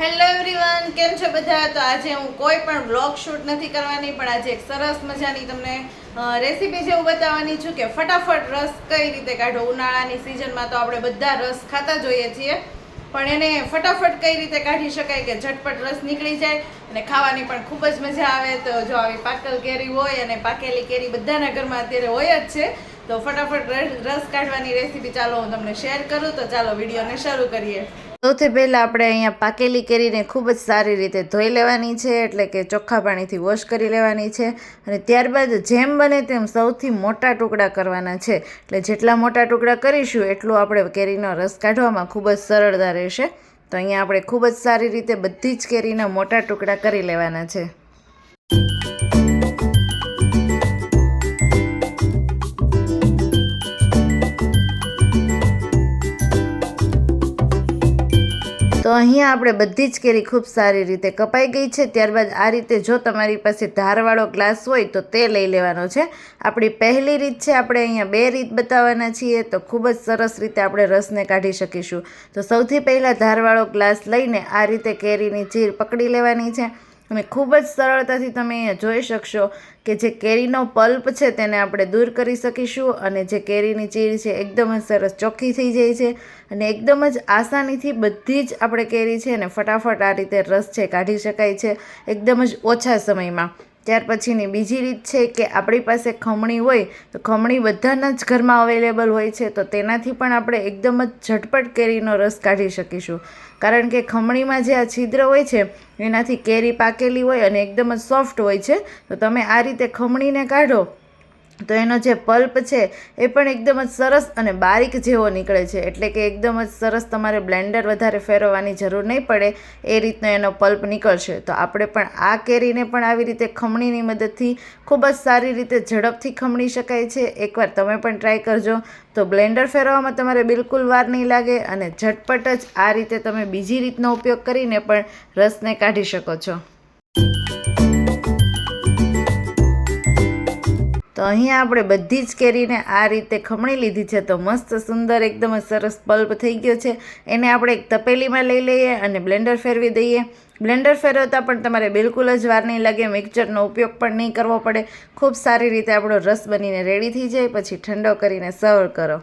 Hello everyone કેમ છો બધા? તો આજે હું કોઈ પણ બ્લોગ શૂટ નથી કરવાની, પણ આજે એક સરસ મજાની તમને રેસીપી જેવું બતાવવાની છું કે ફટાફટ રસ કઈ રીતે કાઢો? ઉનાળાની સિઝનમાં તો આપણે બધા રસ ખાતા જોઈએ છીએ, પણ એને ફટાફટ કઈ રીતે કાઢી શકાય કે ઝટપટ રસ નીકળી જાય? અને ખાવાની પણ ખૂબ જ મજા આવે. તો જો આવી પાકલ કેરી હોય અને પાકેલી કેરી બધાના ઘરમાં અત્યારે હોય જ છે, તો ફટાફટ રસ કાઢવાની રેસીપી ચાલો હું તમને શેર કરું. તો ચાલો વિડીયોને શરૂ કરીએ. સૌથી પહેલાં આપણે અહીંયા પાકેલી કેરીને ખૂબ જ સારી રીતે ધોઈ લેવાની છે, એટલે કે ચોખ્ખા પાણીથી વોશ કરી લેવાની છે. અને ત્યારબાદ જેમ બને તેમ સૌથી મોટા ટુકડા કરવાના છે. એટલે જેટલા મોટા ટુકડા કરીશું, એટલું આપણે કેરીનો રસ કાઢવામાં ખૂબ જ સરળતા રહેશે. તો અહીંયા આપણે ખૂબ જ સારી રીતે બધી જ કેરીના મોટા ટુકડા કરી લેવાના છે. તો અહીંયા આપણે બધી જ કેરી ખૂબ સારી રીતે કપાઈ ગઈ છે. ત્યારબાદ આ રીતે જો તમારી પાસે ધારવાળો ગ્લાસ હોય તો તે લઈ લેવાનો છે. આપણી પહેલી રીત છે આપણે અહીંયા બે રીત બતાવવાના છીએ તો ખૂબ જ સરસ રીતે આપણે રસને કાઢી શકીશું. તો સૌથી પહેલાં ધારવાળો ગ્લાસ લઈને આ રીતે કેરીની ચીર પકડી લેવાની છે. અને ખૂબ જ સરળતાથી તમે અહીંયા જોઈ શકશો કે જે કેરીનો પલ્પ છે તેને આપણે દૂર કરી શકીશું અને જે કેરીની ચીર છે એકદમ જ સરસ ચોખ્ખી થઈ જાય છે અને એકદમ જ આસાનીથી બધી જ આપણે કેરી છે ને ફટાફટ આ રીતે રસ છે કાઢી શકાય છે એકદમ જ ઓછા સમયમાં. ત્યાર પછીની બીજી રીત છે કે આપણી પાસે ખમણી હોય, તો ખમણી બધાના જ ઘરમાં અવેલેબલ હોય છે, તો તેનાથી પણ આપણે એકદમ જ ઝટપટ કેરીનો રસ કાઢી શકીશું. કારણ કે ખમણીમાં જે આ છિદ્ર હોય છે, એનાથી કેરી પાકેલી હોય અને એકદમ જ સોફ્ટ હોય છે, તો તમે આ રીતે ખમણીને કાઢો તો એનો જે પલ્પ છે એ પણ એકદમ જ સરસ અને બારીક જેવો નીકળે છે. એટલે કે એકદમ જ સરસ તમારે બ્લેન્ડર વધારે ફેરવવાની જરૂર નહીં પડે, એ રીતનો એનો પલ્પ નીકળશે. તો આપણે પણ આ કેરીને પણ આવી રીતે ખમણીની મદદથી ખૂબ જ સારી રીતે ઝડપથી ખમણી શકાય છે. એકવાર તમે પણ ટ્રાય કરજો. તો બ્લેન્ડર ફેરવવામાં તમારે બિલકુલ વાર નહીં લાગે અને ઝટપટ જ આ રીતે તમે બીજી રીતનો ઉપયોગ કરીને પણ રસને કાઢી શકો છો. તો અહીંયા આપણે બધી જ કેરીને આ રીતે ખમણી લીધી છે. તો મસ્ત સુંદર એકદમ સરસ પલ્પ થઈ ગયો છે. એને આપણે એક તપેલીમાં લઈ લઈએ અને બ્લેન્ડર ફેરવી દઈએ. બ્લેન્ડર ફેરવતા પણ તમારે બિલકુલ જ વાર નહીં લાગે મિક્સચરનો ઉપયોગ પણ નહીં કરવો પડે. ખૂબ સારી રીતે આપણો રસ બનીને રેડી થઈ જાય. પછી ઠંડો કરીને સર્વ કરો.